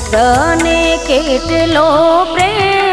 તને કેટલો પ્રેમ